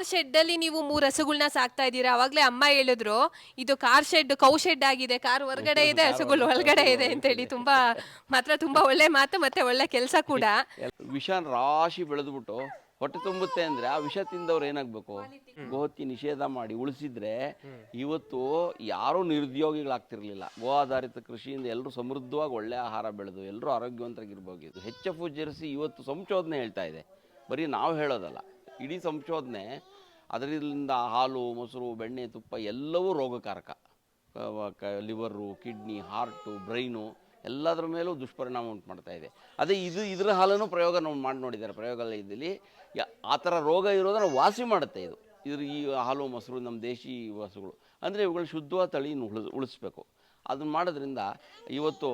Car shed ಅಲ್ಲಿ ನೀವು ಮೂರ್ ಹಸುಗಳನ್ನ ಸಾಕ್ತಾ ಇದ್ದೀರಾ? ಅವಾಗ್ಲೇ ಅಮ್ಮ ಹೇಳಿದ್ರು ಇದು ಕಾರ್ ಶೆಡ್ ಕೌ ಶೆಡ್ ಆಗಿದೆ ಕಾರ್ ಹೊರಗಡೆ ಇದೆ ಹಸುಗಳು ಒಳಗಡೆ ಇದೆ ಅಂತ ಹೇಳಿ ತುಂಬಾ ಮಾತ್ರ ತುಂಬಾ ಒಳ್ಳೆ ಮಾತು ಮತ್ತೆ ಒಳ್ಳೆ ಕೆಲಸ ಕೂಡ. ವಿಷ ರಾಶಿ ಬೆಳೆದ್ಬಿಟ್ಟು ಹೊಟ್ಟೆ ತುಂಬುತ್ತೆ ಅಂದ್ರೆ ಆ ವಿಷ ತಿಂದವ್ರು ಏನಾಗ್ಬೇಕು? ಗೋಹತ್ಯೆ ನಿಷೇಧ ಮಾಡಿ ಉಳಿಸಿದ್ರೆ ಇವತ್ತು ಯಾರೂ ನಿರುದ್ಯೋಗಿಗಳಾಗ್ತಿರ್ಲಿಲ್ಲ. ಗೋ ಆಧಾರಿತ ಕೃಷಿಯಿಂದ ಎಲ್ಲರೂ ಸಮೃದ್ಧವಾಗಿ ಒಳ್ಳೆ ಆಹಾರ ಬೆಳೆದು ಎಲ್ಲರೂ ಆರೋಗ್ಯವಂತರಾಗಿರ್ಬೋದು. ಹೆಚ್ ಎಫ್ ಜೆರ್ಸಿ ಇವತ್ತು ಸಂಶೋಧನೆ ಹೇಳ್ತಾ ಇದೆ. ಬರೀ ನಾವು ಹೇಳೋದಲ್ಲ. ಇಡೀ ಸಂಶೋಧನೆ ಅದರಿಂದ ಹಾಲು, ಮೊಸರು, ಬೆಣ್ಣೆ, ತುಪ್ಪ ಎಲ್ಲವೂ ರೋಗಕಾರಕ. ಲಿವರು, ಕಿಡ್ನಿ, ಹಾರ್ಟು, ಬ್ರೈನು ಎಲ್ಲದರ ಮೇಲೂ ದುಷ್ಪರಿಣಾಮ ಉಂಟು ಮಾಡ್ತಾ ಇದೆ. ಅದೇ ಇದು ಇದರ ಹಾಲನ್ನು ಪ್ರಯೋಗ ನಾವು ಮಾಡಿ ನೋಡಿದ್ದಾರೆ. ಪ್ರಯೋಗಾಲಯದಲ್ಲಿ ಆ ಥರ ರೋಗ ಇರೋದನ್ನು ವಾಸಿ ಮಾಡುತ್ತೆ ಇದು. ಇದ್ರ ಈ ಹಾಲು, ಮೊಸರು, ನಮ್ಮ ದೇಶಿ ವಾಸುಗಳು ಅಂದರೆ ಇವುಗಳ ಶುದ್ಧವಾದ ತಳಿಯನ್ನು ಉಳಿಸ್, ಉಳಿಸ್ಬೇಕು. ಅದನ್ನು ಮಾಡೋದ್ರಿಂದ ಇವತ್ತು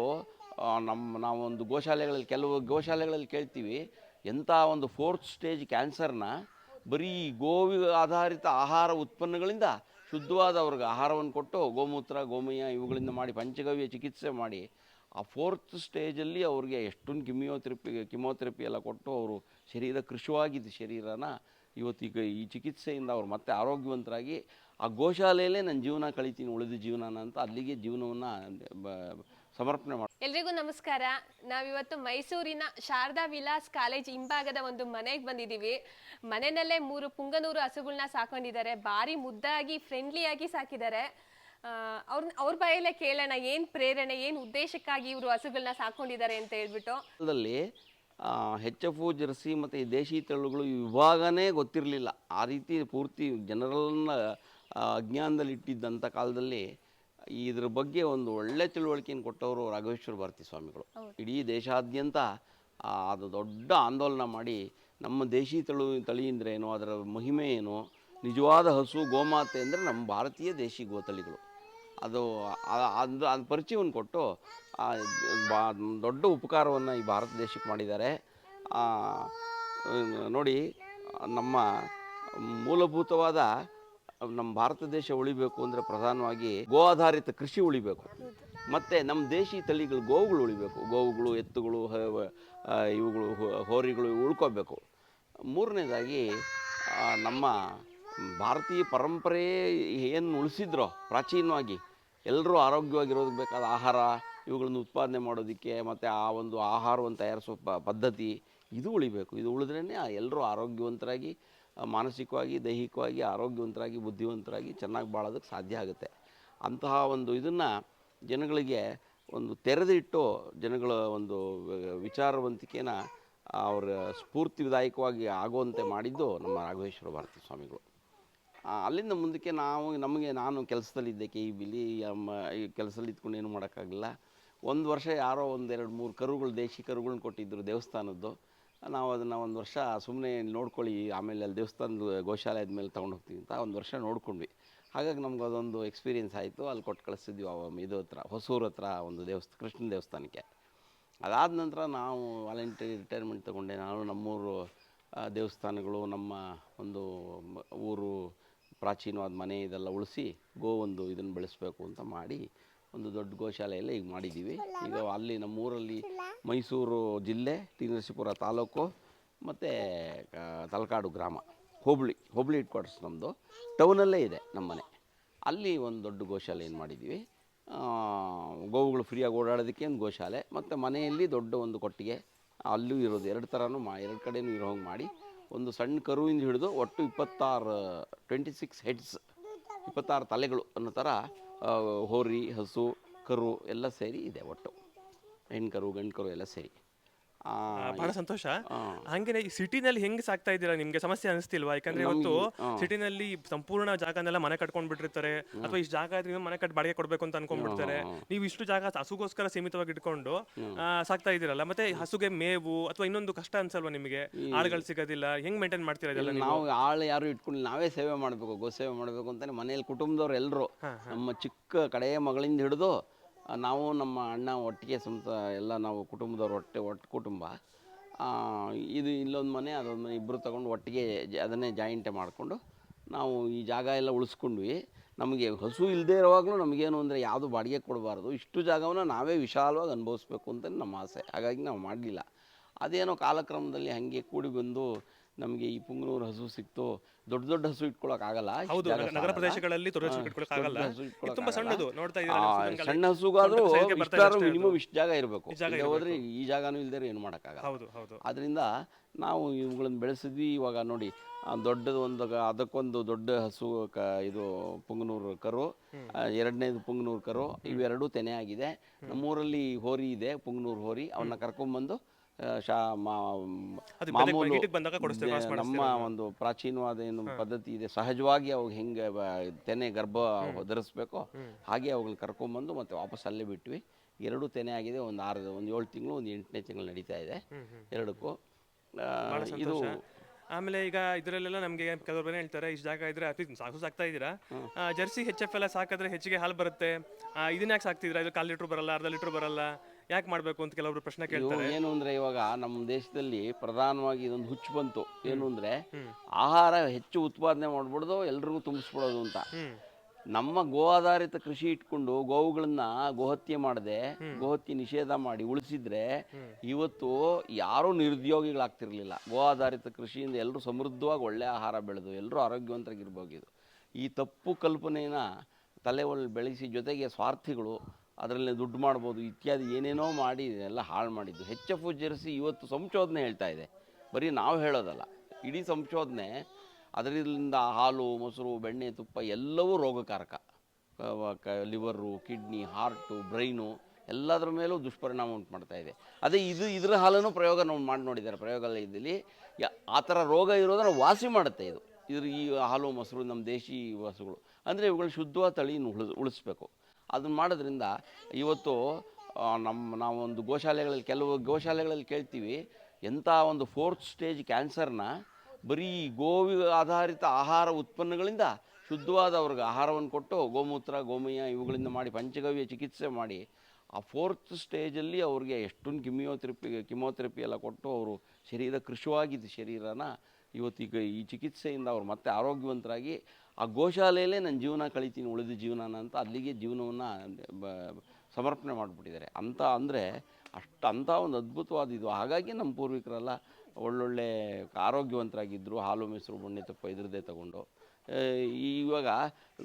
ನಮ್ಮ ನಾವೊಂದು ಗೋಶಾಲೆಗಳಲ್ಲಿ, ಕೆಲವು ಗೋಶಾಲೆಗಳಲ್ಲಿ ಕೇಳ್ತೀವಿ, ಎಂಥ ಒಂದು ಫೋರ್ತ್ ಸ್ಟೇಜ್ ಕ್ಯಾನ್ಸರ್ನ ಬರೀ ಗೋವಿ ಆಧಾರಿತ ಆಹಾರ ಉತ್ಪನ್ನಗಳಿಂದ ಶುದ್ಧವಾದ ಅವ್ರಿಗೆ ಆಹಾರವನ್ನು ಕೊಟ್ಟು ಗೋಮೂತ್ರ, ಗೋಮಯ ಇವುಗಳಿಂದ ಮಾಡಿ ಪಂಚಗವ್ಯ ಚಿಕಿತ್ಸೆ ಮಾಡಿ ಆ ಫೋರ್ತ್ ಸ್ಟೇಜಲ್ಲಿ ಅವ್ರಿಗೆ ಎಷ್ಟೊಂದು ಕಿಮಿಯೋಥೆರಪಿ ಕಿಮೋಥೆರಪಿ ಎಲ್ಲ ಕೊಟ್ಟು ಅವರು ಶರೀರ ಕೃಶವಾಗಿದೆ ಶರೀರನ. ಇವತ್ತೀಗ ಈ ಚಿಕಿತ್ಸೆಯಿಂದ ಅವ್ರು ಮತ್ತೆ ಆರೋಗ್ಯವಂತರಾಗಿ ಆ ಗೋಶಾಲೆಯಲ್ಲೇ ನನ್ನ ಜೀವನ ಕಳಿತೀನಿ, ಉಳಿದ ಜೀವನನ ಅಂತ ಅಲ್ಲಿಗೆ ಜೀವನವನ್ನು ಸಮರ್ಪಣೆ ಮಾಡಿ ಎಲ್ರಿಗೂ ನಮಸ್ಕಾರ. ನಾವಿವತ್ತು ಮೈಸೂರಿನ ಶಾರದಾ ವಿಲಾಸ್ ಕಾಲೇಜ್ ಹಿಂಭಾಗದ ಒಂದು ಮನೆಗೆ ಬಂದಿದ್ದೀವಿ. ಮನೆಯಲ್ಲೇ ಮೂರು ಪುಂಗನೂರು ಹಸುಗಳನ್ನ ಸಾಕೊಂಡಿದ್ದಾರೆ. ಭಾರಿ ಮುದ್ದಾಗಿ ಫ್ರೆಂಡ್ಲಿಯಾಗಿ ಸಾಕಿದ್ದಾರೆ. ಅವ್ರ ಅವ್ರ ಬಾಯಲ್ಲೇ ಕೇಳೋಣ ಏನು ಪ್ರೇರಣೆ ಏನು ಉದ್ದೇಶಕ್ಕಾಗಿ ಇವರು ಹಸುಗಳನ್ನ ಸಾಕೊಂಡಿದ್ದಾರೆ ಅಂತ ಹೇಳ್ಬಿಟ್ಟು. ಕಾಲದಲ್ಲಿ ಹೆಚ್ ಎಫ್ ಜರ್ಸಿ ಮತ್ತು ಈ ದೇಶಿ ತೆಳುಗಳು ಈ ವಿಭಾಗನೇ ಗೊತ್ತಿರಲಿಲ್ಲ. ಆ ರೀತಿ ಪೂರ್ತಿ ಜನರಲ್ನ ಅಜ್ಞಾನದಲ್ಲಿ ಇಟ್ಟಿದ್ದಂಥ ಕಾಲದಲ್ಲಿ ಇದ್ರ ಬಗ್ಗೆ ಒಂದು ಒಳ್ಳೆ ತಿಳುವಳಿಕೆಯನ್ನು ಕೊಟ್ಟವರು ರಾಘವೇಶ್ವರ ಭಾರತಿ ಸ್ವಾಮಿಗಳು. ಇಡೀ ದೇಶಾದ್ಯಂತ ಅದು ದೊಡ್ಡ ಆಂದೋಲನ ಮಾಡಿ ನಮ್ಮ ದೇಶಿ ತಳು ತಳಿ ಅಂದ್ರೆ ಏನು ಅದರ ಮಹಿಮೆ ಏನು ನಿಜವಾದ ಹಸು ಗೋಮಾತೆ ಅಂದರೆ ನಮ್ಮ ಭಾರತೀಯ ದೇಶಿ ಗೋತಳಿಗಳು ಅದು ಅದು ಅದು ಪರಿಚಯವನ್ನು ಕೊಟ್ಟು ಬಾ ದೊಡ್ಡ ಉಪಕಾರವನ್ನು ಈ ಭಾರತ ದೇಶಕ್ಕೆ ಮಾಡಿದ್ದಾರೆ. ನೋಡಿ ನಮ್ಮ ಮೂಲಭೂತವಾದ ನಮ್ಮ ಭಾರತ ದೇಶ ಉಳಿಬೇಕು ಅಂದರೆ ಪ್ರಧಾನವಾಗಿ ಗೋ ಆಧಾರಿತ ಕೃಷಿ ಉಳಿಬೇಕು. ಮತ್ತು ನಮ್ಮ ದೇಶಿ ತಳಿಗಳು ಗೋವುಗಳು ಉಳಿಬೇಕು. ಗೋವುಗಳು, ಎತ್ತುಗಳು ಇವುಗಳು ಹೋರಿಗಳು ಉಳ್ಕೋಬೇಕು. ಮೂರನೇದಾಗಿ ನಮ್ಮ ಭಾರತೀಯ ಪರಂಪರೆ ಏನು ಉಳಿಸಿದ್ರೋ, ಪ್ರಾಚೀನವಾಗಿ ಎಲ್ಲರೂ ಆರೋಗ್ಯವಾಗಿರೋದಕ್ಕೆ ಬೇಕಾದ ಆಹಾರ, ಇವುಗಳನ್ನು ಉತ್ಪಾದನೆ ಮಾಡೋದಕ್ಕೆ ಮತ್ತು ಆ ಒಂದು ಆಹಾರವನ್ನು ತಯಾರಿಸೋ ಪದ್ಧತಿ ಇದು ಉಳಿಬೇಕು. ಇದು ಉಳಿದ್ರೇ ಎಲ್ಲರೂ ಆರೋಗ್ಯವಂತರಾಗಿ ಮಾನಸಿಕವಾಗಿ, ದೈಹಿಕವಾಗಿ, ಆರೋಗ್ಯವಂತರಾಗಿ, ಬುದ್ಧಿವಂತರಾಗಿ ಚೆನ್ನಾಗಿ ಬಾಳೋದಕ್ಕೆ ಸಾಧ್ಯ ಆಗುತ್ತೆ. ಅಂತಹ ಒಂದು ಇದನ್ನು ಜನಗಳಿಗೆ ಒಂದು ತೆರೆದಿಟ್ಟು ಜನಗಳ ಒಂದು ವಿಚಾರವಂತಿಕೆನ ಅವರ ಸ್ಫೂರ್ತಿದಾಯಕವಾಗಿ ಆಗುವಂತೆ ಮಾಡಿದ್ದು ನಮ್ಮ ರಾಘವೇಶ್ವರ ಭಾರತಿ ಸ್ವಾಮಿಗಳು. ಅಲ್ಲಿಂದ ಮುಂದಕ್ಕೆ ನಾವು, ನಮಗೆ ನಾನು ಕೆಲಸದಲ್ಲಿದ್ದೆ ಕೆ ಇ ಬಿಲಿ ಈ ಕೆಲಸದಲ್ಲಿ ಇದ್ಕೊಂಡು ಏನು ಮಾಡೋಕ್ಕಾಗಲಿಲ್ಲ ಒಂದು ವರ್ಷ ಯಾರೋ ಒಂದೆರಡು ಮೂರು ಕರುಗಳು, ದೇಶಿ ಕರುಗಳನ್ನ ಕೊಟ್ಟಿದ್ದರು ದೇವಸ್ಥಾನದ್ದು. ನಾವು ಅದನ್ನು ಒಂದು ವರ್ಷ ಸುಮ್ಮನೆ ನೋಡ್ಕೊಳ್ಳಿ, ಆಮೇಲೆ ಅಲ್ಲಿ ದೇವಸ್ಥಾನದ ಗೋಶಾಲೆ ಆದಮೇಲೆ ತೊಗೊಂಡು ಹೋಗ್ತೀವಿ ಅಂತ ಒಂದು ವರ್ಷ ನೋಡ್ಕೊಂಡ್ವಿ. ಹಾಗಾಗಿ ನಮ್ಗೆ ಅದೊಂದು ಎಕ್ಸ್ಪೀರಿಯೆನ್ಸ್ ಆಯಿತು, ಅಲ್ಲಿ ಕೊಟ್ಟು ಕಳಿಸ್ತಿದ್ವಿ ಅವ ಇದು ಹತ್ರ ಹೊಸೂರು ಹತ್ರ ಒಂದು ದೇವಸ್ಥ, ಕೃಷ್ಣ ದೇವಸ್ಥಾನಕ್ಕೆ. ಅದಾದ ನಂತರ ನಾವು ವಾಲಂಟಿಯರ್ ರಿಟೈರ್ಮೆಂಟ್ ತೊಗೊಂಡೆ. ನಾನು ನಮ್ಮೂರು ದೇವಸ್ಥಾನಗಳು, ನಮ್ಮ ಒಂದು ಊರು, ಪ್ರಾಚೀನವಾದ ಮನೆ ಇದೆಲ್ಲ ಉಳಿಸಿ, ಗೋ ಒಂದು ಇದನ್ನು ಬೆಳೆಸಬೇಕು ಅಂತ ಮಾಡಿ ಒಂದು ದೊಡ್ಡ ಗೋಶಾಲೆಯಲ್ಲೇ ಈಗ ಮಾಡಿದ್ದೀವಿ. ಈಗ ಅಲ್ಲಿ ನಮ್ಮೂರಲ್ಲಿ ಮೈಸೂರು ಜಿಲ್ಲೆ ಟಿ ತಾಲೂಕು ಮತ್ತು ತಲಕಾಡು ಗ್ರಾಮ ಹೋಬಳಿ ಹೋಬಳಿ ಹೆಡ್ ಕ್ವಾರ್ಟರ್ಸ್ ನಮ್ಮದು ಟೌನಲ್ಲೇ ಇದೆ ನಮ್ಮ ಮನೆ ಅಲ್ಲಿ ಒಂದು ದೊಡ್ಡ ಗೋಶಾಲೆ ಏನು ಮಾಡಿದ್ದೀವಿ? ಗೋವುಗಳು ಫ್ರೀಯಾಗಿ ಓಡಾಡೋದಕ್ಕೆ ಒಂದು ಗೋಶಾಲೆ ಮತ್ತು ಮನೆಯಲ್ಲಿ ದೊಡ್ಡ ಒಂದು ಕೊಟ್ಟಿಗೆ ಅಲ್ಲೂ ಇರೋದು. ಎರಡು ಥರನೂ ಮಾ ಎರಡು ಕಡೆಯೂ ಇರೋ ಹಂಗೆ ಮಾಡಿ ಒಂದು ಸಣ್ಣ ಕರುವಿಂದ ಹಿಡಿದು ಒಟ್ಟು ಇಪ್ಪತ್ತಾರು ಟ್ವೆಂಟಿ ಸಿಕ್ಸ್ ಹೆಡ್ಸ್ ಇಪ್ಪತ್ತಾರು ತಲೆಗಳು ಅನ್ನೋ ಥರ ಹೋರಿ ಹಸು ಕರು ಎಲ್ಲ ಸೇರಿ ಇದೆ ಒಟ್ಟು. ಹೆಣ್ಣು ಕರು ಗಂಡು ಕರು ಎಲ್ಲ ಸೇರಿ. ಬಹಳ ಸಂತೋಷ. ಹಂಗೇನೆ ಈ ಸಿಟಿನಲ್ಲಿ ಹೆಂಗ್ ಸಾಕ್ತಾ ಇದ್ದೀರಾ? ನಿಮ್ಗೆ ಸಮಸ್ಯೆ ಅನಿಸ್ತಿಲ್ವಾ? ಯಾಕಂದ್ರೆ ಇವತ್ತು ಸಿಟಿನಲ್ಲಿ ಸಂಪೂರ್ಣ ಜಾಗನೆಲ್ಲ ಮನೆ ಕಟ್ಕೊಂಡ್ ಬಿಟ್ಟಿರ್ತಾರೆ ಅಥವಾ ಇಷ್ಟು ಜಾಗ ಆದ್ರೆ ಮನೆ ಕಟ್ಟಿ ಬಾಡಿಗೆ ಕೊಡ್ಬೇಕು ಅಂತ ಅನ್ಕೊಂಡ್ಬಿಡ್ತಾರೆ. ನೀವು ಇಷ್ಟು ಜಾಗ ಹಸುಗೋಸ್ಕರ ಸೀಮಿತವಾಗಿ ಇಟ್ಕೊಂಡು ಆ, ಸಾಕ್ತಾ ಇದ್ದೀರಲ್ಲ. ಮತ್ತೆ ಹಸುಗೆ ಮೇವು ಅಥವಾ ಇನ್ನೊಂದು ಕಷ್ಟ ಅನ್ಸಲ್ವಾ ನಿಮಗೆ? ಆಳುಗಳು ಸಿಗೋದಿಲ್ಲ. ಹೆಂಗ್ ಮೇಂಟೈನ್ ಮಾಡ್ತೀರಾ ಇದೆಲ್ಲ ನೀವು? ಆಳು ಯಾರು ಇಟ್ಕೊಂಡು ನಾವೇ ಸೇವೆ ಮಾಡಬೇಕು ಗೋ ಸೇವೆ ಮಾಡಬೇಕು ಅಂತಾನೆ ಮನೆಯಲ್ಲಿ ಕುಟುಂಬದವ್ರು ಎಲ್ಲರೂ ನಮ್ಮ ಚಿಕ್ಕ ಕಡೆಯ ಮಗಳಿಂದ ಹಿಡಿದು ನಾವು ನಮ್ಮ ಅಣ್ಣ ಒಟ್ಟಿಗೆ ಸ್ವಂತ ಎಲ್ಲ ನಾವು ಕುಟುಂಬದವ್ರು ಒಟ್ಟೆ ಒಟ್ಟು ಕುಟುಂಬ ಇದು ಇಲ್ಲೊಂದು ಮನೆ, ಅದೊಂದು ಮನೆ ಇಬ್ಬರು ತಗೊಂಡು ಒಟ್ಟಿಗೆ ಜ- ಅದನ್ನೇ ಜಾಯಿಂಟೆ ಮಾಡಿಕೊಂಡು ನಾವು ಈ ಜಾಗ ಎಲ್ಲ ಉಳಿಸ್ಕೊಂಡ್ವಿ. ನಮಗೆ ಹಸು ಇಲ್ಲದೇ ಇರುವಾಗಲೂ ನಮಗೇನು ಅಂದರೆ ಯಾವುದು ಬಾಡಿಗೆ ಕೊಡಬಾರ್ದು. ಇಷ್ಟು ಜಾಗವನ್ನು ನಾವೇ ವಿಶಾಲವಾಗಿ ಅನುಭವಿಸ್ಬೇಕು ಅಂತ ನಮ್ಮ ಆಸೆ. ಹಾಗಾಗಿ ನಾವು ಮಾಡಲಿಲ್ಲ. ಅದೇನೋ ಕಾಲಕ್ರಮದಲ್ಲಿ ಹಾಗೆ ಕೂಡಿ ಬಂದು ನಮಗೆ ಈ ಪುಂಗನೂರು ಹಸು ಸಿಕ್ತು. ದೊಡ್ಡ ದೊಡ್ಡ ಹಸು ಇಟ್ಕೊಳಕ್ಕಾಗಲ್ಲ ಹೌದು ಜಾಗ ನಗರ ಸಾಲಲ್ಲ. ಪ್ರದೇಶಗಳಲ್ಲಿ ದೊಡ್ಡ ಹಸು ಹಾ, ಇಟ್ಕೊಳಕ್ ದೊಡ್ಡ ಆಗಲ್ಲ. ಹಸು ಇದು ತುಂಬಾ ಆಗಲ್ಲ. ಸಣ್ಣದು, ನೋಡ್ತಾ ಇದ್ದೀರಾ ಆ, ನೀವು ಸುತ್ತಮುತ್ತಲ ಸಣ್ಣ ಹಸುಗಾದ್ರೂ ಬರ್ತಾ ಇಷ್ಟಾದ್ರೂ ಇದೆ ಅಷ್ಟೇ ಮಿನಿಮಮ್ ಅದು. ಇಷ್ಟು ಜಾಗ ಇರಬೇಕು. ಜಾಗ ಹೋದ್ರೆ ಈ ಜಾಗನೂ ಇಲ್ದೇ ಏನು ಮಾಡೋಕ್ಕಾಗಲ್ಲ ಹೌದು ಹೌದು. ಅದರಿಂದ ನಾವು ಇವುಗಳನ್ನು ಬೆಳೆಸಿದ್ವಿ. ಇವಾಗ ನೋಡಿ ಆ ದೊಡ್ಡದು ಒಂದು ಗ- ಅದಕ್ಕೊಂದು ದೊಡ್ಡ ಹಸು ಕ ಇದು ಪುಂಗನೂರು ಕರು ಆ, ಎರಡನೇದು ಪುಂಗನೂರು ಕರು ಇವೆರಡೂ ತೆನೆ ಆಗಿದೆ. ನಮ್ಮೂರಲ್ಲಿ ಹೋರಿ ಇದೆ ಪುಂಗನೂರು ಹೋರಿ. ಅವನ್ನ ಕರ್ಕೊಂಬಂದು ಶಾ ಮಾಮೂಲು ನಮ್ಮ ಒಂದು ಪ್ರಾಚೀನವಾದ ಏನು ಪದ್ಧತಿ ಇದೆ. ಸಹಜವಾಗಿ ಅವಾಗ ಹೆಂಗೆ ತೆನೆ ಗರ್ಭ ಧರಿಸ್ಬೇಕೋ ಹಾಗೆ ಅವುಗಳನ್ನ ಕರ್ಕೊಂಬಂದು ಮತ್ತೆ ವಾಪಸ್ ಅಲ್ಲೇ ಬಿಟ್ವಿ. ಎರಡು ತೆನೆ ಆಗಿದೆ ಒಂದು ಆರು ಒಂದು ಏಳು ತಿಂಗಳು ಒಂದು ಎಂಟನೇ ತಿಂಗಳು ನಡೀತಾ ಇದೆ. ಎರಡಕ್ಕೂ. ಇದು ಆಮೇಲೆ ಈಗ ಇದರಲ್ಲೆಲ್ಲ ನಮಗೆ ಕೆಲವರು ಹೇಳ್ತಾರೆ ಇಷ್ಟು ಜಾಗ ಇದ್ರೆ ಅತಿ ಸಾಕು ಸಾಕ್ತಾ ಇದ್ದೀರಾ? ಜರ್ಸಿ ಹೆಚ್ ಎಫ್ ಎಲ್ಲ ಸಾಕಿದ್ರೆ ಹೆಚ್ಚಿಗೆ ಹಾಲು ಬರುತ್ತೆ. ಇದನ್ನ ಯಾಕೆ ಸಾಕ್ತಿದ್ರೆ ಇದು ಕಾಲು ಲೀಟ್ರ್ ಬರಲ್ಲ ಅರ್ಧ ಲೀಟ್ರ್ ಬರಲ್ಲ. ಯಾಕೆ ಮಾಡಬೇಕು ಅಂತ ಕೆಲವರು ಪ್ರಶ್ನೆ ಕೇಳ್ತಾರೆ? ಏನು ಅಂದ್ರೆ ಇವಾಗ ನಮ್ಮ ದೇಶದಲ್ಲಿ ಪ್ರಧಾನವಾಗಿ ಇದೊಂದು ಹುಚ್ಚು ಬಂತು. ಏನು ಅಂದ್ರೆ ಆಹಾರ ಹೆಚ್ಚು ಉತ್ಪಾದನೆ ಮಾಡ್ಬಿಡ್ದು ಎಲ್ರಿಗೂ ತುಂಬಿಸ್ಬಿಡೋದು ಅಂತ. ನಮ್ಮ ಗೋ ಆಧಾರಿತ ಕೃಷಿ ಇಟ್ಕೊಂಡು ಗೋವುಗಳನ್ನ ಗೋಹತ್ಯೆ ಮಾಡದೆ ಗೋಹತ್ಯೆ ನಿಷೇಧ ಮಾಡಿ ಉಳಿಸಿದ್ರೆ ಇವತ್ತು ಯಾರೂ ನಿರುದ್ಯೋಗಿಗಳಾಗ್ತಿರ್ಲಿಲ್ಲ. ಗೋ ಆಧಾರಿತ ಕೃಷಿಯಿಂದ ಎಲ್ಲರೂ ಸಮೃದ್ಧವಾಗಿ ಒಳ್ಳೆ ಆಹಾರ ಬೆಳೆದು ಎಲ್ಲರೂ ಆರೋಗ್ಯವಂತರಾಗಿರ್ಬೋಗಿದು ಈ ತಪ್ಪು ಕಲ್ಪನೆನ ತಲೆ ಒಳಗೆ ಬೆಳೆಸಿ ಜೊತೆಗೆ ಸ್ವಾರ್ಥಿಗಳು ಅದರಲ್ಲಿ ದುಡ್ಡು ಮಾಡ್ಬೋದು, ಇತ್ಯಾದಿ ಏನೇನೋ ಮಾಡಿ ಎಲ್ಲ ಹಾಳು ಮಾಡಿದ್ದು. ಹೆಚ್ ಎಫ್ ಜೆರ್ಸಿ ಇವತ್ತು ಸಂಶೋಧನೆ ಹೇಳ್ತಾ ಇದೆ. ಬರೀ ನಾವು ಹೇಳೋದಲ್ಲ, ಇಡೀ ಸಂಶೋಧನೆ ಅದರಿಂದ ಹಾಲು, ಮೊಸರು, ಬೆಣ್ಣೆ, ತುಪ್ಪ ಎಲ್ಲವೂ ರೋಗಕಾರಕ. ಲಿವರು ಕಿಡ್ನಿ, ಹಾರ್ಟು, ಬ್ರೈನು ಎಲ್ಲದರ ಮೇಲೂ ದುಷ್ಪರಿಣಾಮ ಉಂಟು ಮಾಡ್ತಾ ಇದೆ. ಅದೇ ಇದು, ಇದರ ಹಾಲನ್ನು ಪ್ರಯೋಗ ನಾವು ಮಾಡಿ ನೋಡಿದ್ದಾರೆ. ಪ್ರಯೋಗಾಲಯದಲ್ಲಿ ಆ ಥರ ರೋಗ ಇರೋದನ್ನು ವಾಸಿ ಮಾಡುತ್ತೆ ಇದು. ಇದ್ರ ಈ ಹಾಲು, ಮೊಸರು ನಮ್ಮ ದೇಶಿ ವಾಸುಗಳು ಅಂದರೆ ಇವುಗಳು ಶುದ್ಧವಾದ ತಳಿಯನ್ನು ಉಳಿಸ್, ಉಳಿಸ್ಬೇಕು. ಅದನ್ನು ಮಾಡೋದ್ರಿಂದ ಇವತ್ತು ನಮ್ಮ ನಾವೊಂದು ಗೋಶಾಲೆಗಳಲ್ಲಿ, ಕೆಲವು ಗೋಶಾಲೆಗಳಲ್ಲಿ ಕೇಳ್ತೀವಿ, ಎಂಥ ಒಂದು ಫೋರ್ತ್ ಸ್ಟೇಜ್ ಕ್ಯಾನ್ಸರ್ನ ಬರೀ ಗೋವಿ ಆಧಾರಿತ ಆಹಾರ ಉತ್ಪನ್ನಗಳಿಂದ ಶುದ್ಧವಾದ ಅವ್ರಿಗೆ ಆಹಾರವನ್ನು ಕೊಟ್ಟು ಗೋಮೂತ್ರ, ಗೋಮಯ ಇವುಗಳಿಂದ ಮಾಡಿ ಪಂಚಗವ್ಯ ಚಿಕಿತ್ಸೆ ಮಾಡಿ, ಆ ಫೋರ್ತ್ ಸ್ಟೇಜಲ್ಲಿ ಅವ್ರಿಗೆ ಎಷ್ಟೊಂದು ಕಿಮಿಯೋಥೆರಪಿ, ಕಿಮೋಥೆರಪಿ ಎಲ್ಲ ಕೊಟ್ಟು ಅವರು ಶರೀರ ಕೃಷಿವಾಗಿದ್ದು ಶರೀರನ ಇವತ್ತೀಗ ಈ ಚಿಕಿತ್ಸೆಯಿಂದ ಅವ್ರು ಮತ್ತೆ ಆರೋಗ್ಯವಂತರಾಗಿ ಆ ಗೋಶಾಲೆಯಲ್ಲೇ ನನ್ನ ಜೀವನ ಕಳಿತೀನಿ ಉಳಿದ ಜೀವನನ ಅಂತ ಅಲ್ಲಿಗೆ ಜೀವನವನ್ನು ಸಮರ್ಪಣೆ ಮಾಡಿಬಿಟ್ಟಿದ್ದಾರೆ. ಅಂತ ಅಂದರೆ ಅಷ್ಟು ಅಂಥ ಒಂದು ಅದ್ಭುತವಾದ ಇದು. ಹಾಗಾಗಿ ನಮ್ಮ ಪೂರ್ವಿಕರೆಲ್ಲ ಒಳ್ಳೊಳ್ಳೆ ಆರೋಗ್ಯವಂತರಾಗಿದ್ದರು ಹಾಲು ಮೊಸರು ಬಣ್ಣೆ ತಪ್ಪ ಇದ್ರದ್ದೇ ತಗೊಂಡು. ಇವಾಗ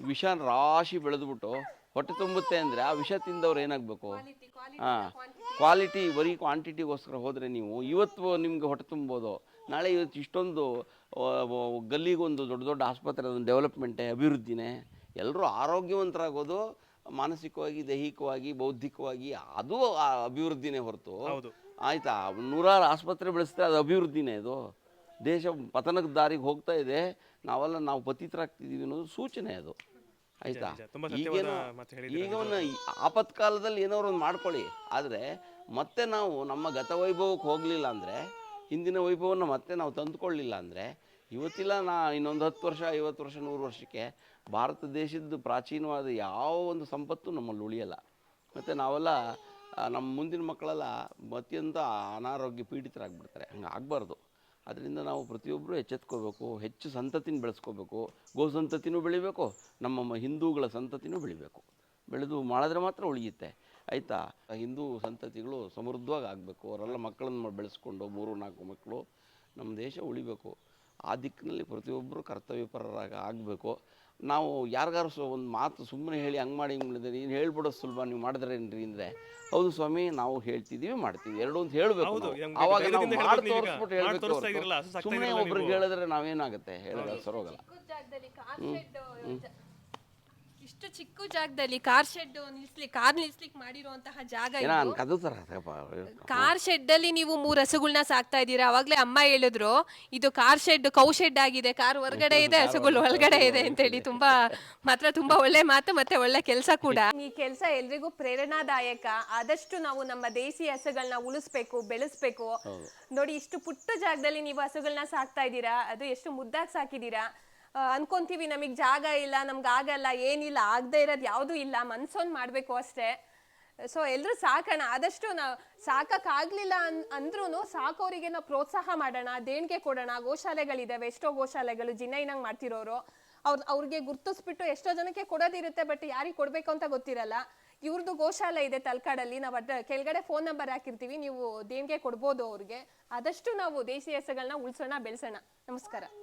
ವಿಷ ರಾಶಿ ಬೆಳೆದ್ಬಿಟ್ಟು ಹೊಟ್ಟೆ ತುಂಬುತ್ತೆ ಅಂದರೆ ಆ ವಿಷ ತಿಂದವ್ರು ಏನಾಗಬೇಕು? ಹಾಂ ಕ್ವಾಲಿಟಿ ಬರೀ ಕ್ವಾಂಟಿಟಿಗೋಸ್ಕರ ಹೋದರೆ ನೀವು ಇವತ್ತು ನಿಮಗೆ ಹೊಟ್ಟೆ ತುಂಬೋದು. ನಾಳೆ ಇವತ್ತು ಇಷ್ಟೊಂದು ಗಲ್ಲಿಗೊಂದು ದೊಡ್ಡ ದೊಡ್ಡ ಆಸ್ಪತ್ರೆ ಅದೊಂದು ಡೆವಲಪ್ಮೆಂಟೇ ಅಭಿವೃದ್ಧಿನೇ. ಎಲ್ಲರೂ ಆರೋಗ್ಯವಂತರಾಗೋದು ಮಾನಸಿಕವಾಗಿ ದೈಹಿಕವಾಗಿ ಬೌದ್ಧಿಕವಾಗಿ ಅದು ಅಭಿವೃದ್ಧಿನೇ ಹೊರತು. ಆಯಿತಾ? ನೂರಾರು ಆಸ್ಪತ್ರೆ ಬೆಳೆಸಿದ್ರೆ ಅದು ಅಭಿವೃದ್ಧಿನೇ ಅದು ದೇಶ ಪತನದ ದಾರಿಗೆ ಹೋಗ್ತಾ ಇದೆ. ನಾವೆಲ್ಲ ನಾವು ಪತಿತರಾಗ್ತಿದ್ದೀವಿ ಅನ್ನೋದು ಸೂಚನೆ ಅದು. ಆಯಿತಾ? ಈಗೇನು ಈಗ ಒಂದು ಆಪತ್ಕಾಲದಲ್ಲಿ ಏನಾದ್ರು ಒಂದು ಮಾಡ್ಕೊಳ್ಳಿ. ಆದರೆ ಮತ್ತೆ ನಾವು ನಮ್ಮ ಗತವೈಭವಕ್ಕೆ ಹೋಗಲಿಲ್ಲ ಅಂದರೆ ಹಿಂದಿನ ವೈಭವವನ್ನು ಮತ್ತೆ ನಾವು ತಂದುಕೊಳ್ಳಿಲ್ಲ ಅಂದರೆ ಇವತ್ತಿಲ್ಲ ನಾ ಇನ್ನೊಂದು ಹತ್ತು ವರ್ಷ, ಐವತ್ತು ವರ್ಷ, ನೂರು ವರ್ಷಕ್ಕೆ ಭಾರತ ದೇಶದ ಪ್ರಾಚೀನವಾದ ಯಾವ ಒಂದು ಸಂಪತ್ತು ನಮ್ಮಲ್ಲಿ ಉಳಿಯಲ್ಲ. ಮತ್ತು ನಾವೆಲ್ಲ ನಮ್ಮ ಮುಂದಿನ ಮಕ್ಕಳೆಲ್ಲ ಅತ್ಯಂತ ಅನಾರೋಗ್ಯ ಪೀಡಿತರಾಗ್ಬಿಡ್ತಾರೆ. ಹಂಗೆ ಆಗಬಾರ್ದು. ಅದರಿಂದ ನಾವು ಪ್ರತಿಯೊಬ್ಬರು ಎಚ್ಚೆತ್ಕೋಬೇಕು, ಹೆಚ್ಚು ಸಂತತಿನ ಬೆಳೆಸ್ಕೋಬೇಕು, ಗೋ ಸಂತತಿನೂ ಬೆಳಿಬೇಕು, ನಮ್ಮ ಹಿಂದೂಗಳ ಸಂತತಿನೂ ಬೆಳಿಬೇಕು. ಬೆಳೆದು ಮಾಡಿದ್ರೆ ಮಾತ್ರ ಉಳಿಯುತ್ತೆ. ಆಯಿತಾ? ಹಿಂದೂ ಸಂತತಿಗಳು ಸಮೃದ್ಧವಾಗಿ ಆಗಬೇಕು. ಅವರೆಲ್ಲ ಮಕ್ಕಳನ್ನು ಬೆಳೆಸ್ಕೊಂಡು ಮೂರು ನಾಲ್ಕು ಮಕ್ಕಳು ನಮ್ಮ ದೇಶ ಉಳಿಬೇಕು. ಆ ದಿಕ್ಕಿನಲ್ಲಿ ಪ್ರತಿಯೊಬ್ಬರು ಕರ್ತವ್ಯಪರರಾಗಿ ಆಗಬೇಕು. ನಾವು ಯಾರಿಗಾರು ಸೊ ಒಂದು ಮಾತು ಸುಮ್ಮನೆ ಹೇಳಿ ಹಂಗೆ ಮಾಡಿ ಹಿಂಗೆ ಮಾಡಿದ್ರೆ ನೀನು ಹೇಳ್ಬಿಡೋದು ಸುಲಭ ನೀವು ಮಾಡಿದ್ರೇನ್ರಿ ಅಂದರೆ ಹೌದು ಸ್ವಾಮಿ ನಾವು ಹೇಳ್ತಿದ್ದೀವಿ ಮಾಡ್ತೀವಿ ಎರಡು ಅಂತ ಹೇಳಬೇಕು ಹೌದು, ನಾವು. ಮಾಡಿ. ತೋರಿಸ್ಬಿಟ್ಟು ಹೇಳ್ಬೇಕು ಸುಮ್ಮನೆ ಒಬ್ರಿಗೆ ಹೇಳಿದ್ರೆ ನಾವೇನಾಗುತ್ತೆ? ಹೇಳಿದ್ರೆ ಸರೋಗಲ್ಲ ಹ್ಞೂ ಹ್ಞೂ ಕಾರ್ ಶೆಡ್ ಇಷ್ಟು ಚಿಕ್ಕ ಜಾಗದಲ್ಲಿ ಕಾರ್ ಶೆಡ್ ನಿಲ್ಸ್ಲಿಕ್ಕೆ ಕಾರ್ ನಿಲ್ಸ್ಲಿಕ್ಕೆ ಮಾಡಿರುವಂತಹ ಜಾಗ ಏನೋ ಇದು. ಕಾರ್ ಶೆಡ್ ಅಲ್ಲಿ ನೀವು ಮೂರ್ ಹಸುಗಳನ್ನ ಸಾಕ್ತಾ ಇದ್ದೀರಾ? ಅವಾಗ್ಲೇ ಅಮ್ಮ ಹೇಳಿದ್ರು ಇದು ಕಾರ್ ಶೆಡ್ ಕೌ ಶೆಡ್ ಆಗಿದೆ ಕಾರ್ ಹೊರಗಡೆ ಇದೆ ಹಸುಗಳು ಒಳಗಡೆ ಇದೆ. ಅಂತ ಹೇಳಿ ತುಂಬಾ ಮಾತ್ರ ತುಂಬಾ ಒಳ್ಳೆ ಮಾತು ಮತ್ತೆ ಒಳ್ಳೆ ಕೆಲಸ ಕೂಡ. ಈ ಕೆಲಸ ಎಲ್ರಿಗೂ ಪ್ರೇರಣಾದಾಯಕ. ಆದಷ್ಟು ನಾವು ನಮ್ಮ ದೇಸಿ ಹಸುಗಳನ್ನ ಉಳಿಸ್ಬೇಕು ಬೆಳೆಸ್ಬೇಕು. ನೋಡಿ ಇಷ್ಟು ಪುಟ್ಟ ಜಾಗದಲ್ಲಿ ನೀವು ಹಸುಗಳನ್ನ ಸಾಕ್ತಾ ಇದ್ದೀರಾ? ಅದು ಎಷ್ಟು ಮುದ್ದಾಗಿ ಸಾಕಿದ್ದೀರಾ? ಆ, ಅನ್ಕೊಂತೀವಿ, ನಮಗ್ ಜಾಗ ಇಲ್ಲ, ನಮ್ಗೆ ಆಗಲ್ಲ, ಏನಿಲ್ಲ, ಆಗದೆ ಇರೋದು ಯಾವುದೂ ಇಲ್ಲ, ಮನ್ಸೊಂದು ಮಾಡಬೇಕು ಅಷ್ಟೇ. ಸೊ ಎಲ್ಲರೂ ಸಾಕೋಣ. ಆದಷ್ಟು ನಾವು ಸಾಕಕ್ಕಾಗಲಿಲ್ಲ ಅನ್ ಅಂದ್ರೂ ಸಾಕೋರಿಗೆ ನಾವು ಪ್ರೋತ್ಸಾಹ ಮಾಡೋಣ, ದೇಣಿಗೆ ಕೊಡೋಣ. ಗೋಶಾಲೆಗಳಿದ್ದಾವೆ ಎಷ್ಟೋ ಗೋಶಾಲೆಗಳು ಜಿನ್ನೈನಂಗೆ ಮಾಡ್ತಿರೋರು. ಅವ್ರ, ಅವ್ರಿಗೆ ಗುರ್ತಿಸ್ಬಿಟ್ಟು ಎಷ್ಟೋ ಜನಕ್ಕೆ ಕೊಡೋದಿರುತ್ತೆ, ಬಟ್ ಯಾರಿಗೆ ಕೊಡಬೇಕು ಅಂತ ಗೊತ್ತಿರಲ್ಲ. ಇವ್ರದ್ದು ಗೋಶಾಲೆ ಇದೆ ತಲಕಾಡಲ್ಲಿ. ನಾವು ಅದ್ರ ಕೆಳಗಡೆ ಫೋನ್ ನಂಬರ್ ಹಾಕಿರ್ತೀವಿ, ನೀವು ದೇಣಿಗೆ ಕೊಡ್ಬೋದು ಅವ್ರಿಗೆ. ಆದಷ್ಟು ನಾವು ದೇಸಿ ಹೆಸಗಳನ್ನ ಉಳಿಸೋಣ, ಬೆಳೆಸೋಣ. ನಮಸ್ಕಾರ.